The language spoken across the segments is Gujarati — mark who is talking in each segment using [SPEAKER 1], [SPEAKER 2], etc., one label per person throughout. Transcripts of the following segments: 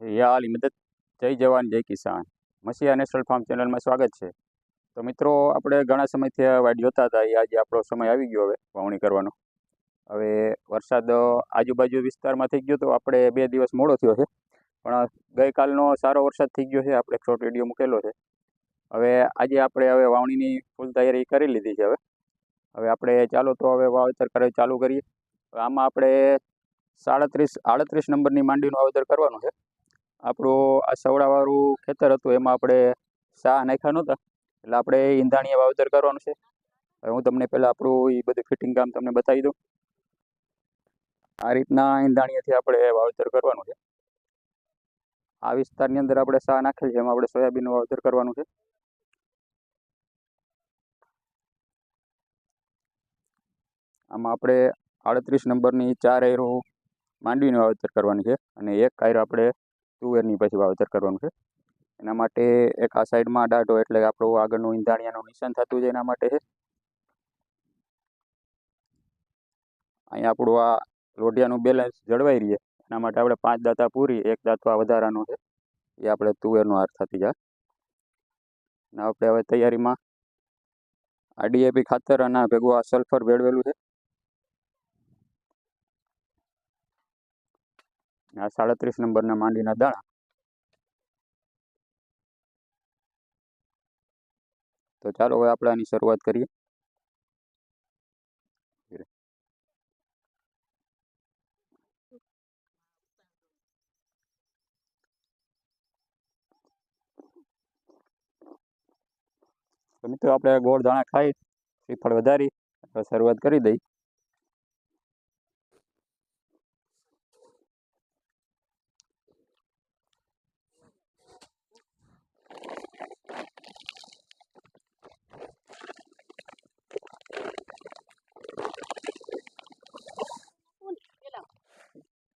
[SPEAKER 1] યા અલી મદદ જય જવાન, જય કિસાન. મસીહા નેશનલ ફાર્મ ચેનલમાં સ્વાગત છે. તો મિત્રો, આપણે ઘણા સમયથી વાડ જોતા હતા. એ આજે આપણો સમય આવી ગયો હવે, વાવણી કરવાનો. હવે વરસાદ આજુબાજુ વિસ્તારમાં થઈ ગયો તો આપણે બે દિવસ મોડો થયો છે. પણ ગઈકાલનો સારો વરસાદ થઈ ગયો છે. આપણે શોર્ટ વીડિયો મૂકેલો છે. હવે આજે આપણે હવે વાવણીની ફૂલ તૈયારી કરી લીધી છે હવે. હવે આપણે ચાલો તો હવે વાવેતર કરે ચાલુ કરીએ. આમાં આપણે સાડત્રીસ, આડત્રીસ નંબરની માંડીનું વાવેતર કરવાનું છે. આપણું આ સવડાવાળું ખેતર હતું, એમાં આપણે સા નાખ્યા નહોતા. એટલે આપણે ઈંધાણીએ વાવેતર કરવાનું છે. હવે હું તમને પહેલાં આપણું એ બધું ફિટિંગ કામ તમને બતાવી દઉં. આ રીતના ઈંધાણીએથી આપણે વાવેતર કરવાનું છે. આ વિસ્તારની અંદર આપણે સા નાખેલ છે, એમાં આપણે સોયાબીનનું વાવેતર કરવાનું છે. આમાં આપણે આડત્રીસ નંબરની ચાર એરો માંડવીનું વાવેતર કરવાની છે. અને એક કાયરો આપણે તુવેરની પછી વાવેતર કરવાનું છે. એના માટે એક આ સાઈડમાં દાઢો એટલે આપણું આગળનું ઈંધાણિયાનું નિશાન થતું જાય એના માટે. છે અહીંયા આપણું આ લોઢિયાનું બેલેન્સ જળવાઈ રહીએ એના માટે આપણે પાંચ દાંતા પૂરી, એક દાંતો આ વધારાનો છે. એ આપણે તુવેરનો હાર થતી જાય. અને આપણે હવે તૈયારીમાં આ ડીએપી ખાતર અને ભેગું આ સલ્ફર ભેળવેલું છે. આ સાડત્રીસ નંબરના માંડીના દાણા. તો ચાલો હવે આપણે આની શરૂઆત કરીએ. મિત્રો, આપણે ગોળ દાણા ખાઈ, શ્રીફળ વધારી શરૂઆત કરી દઈ.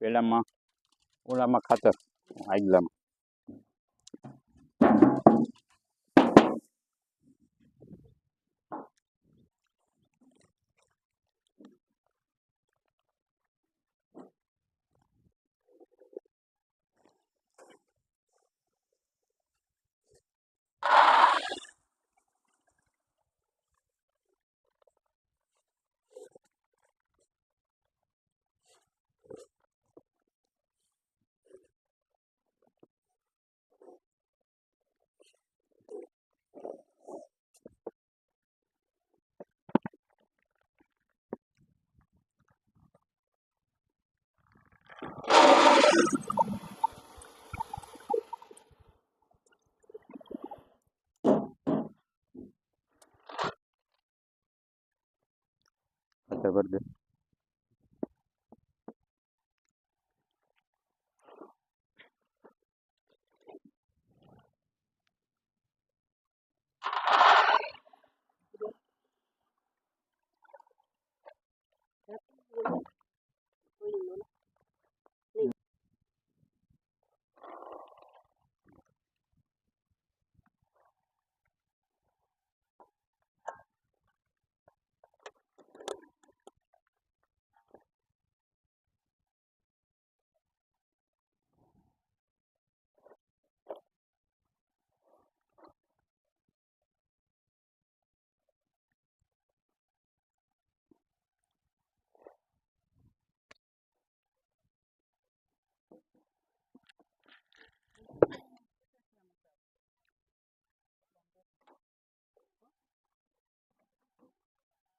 [SPEAKER 1] પેલામાં ઓલામાં ખાતર આગલામાં દે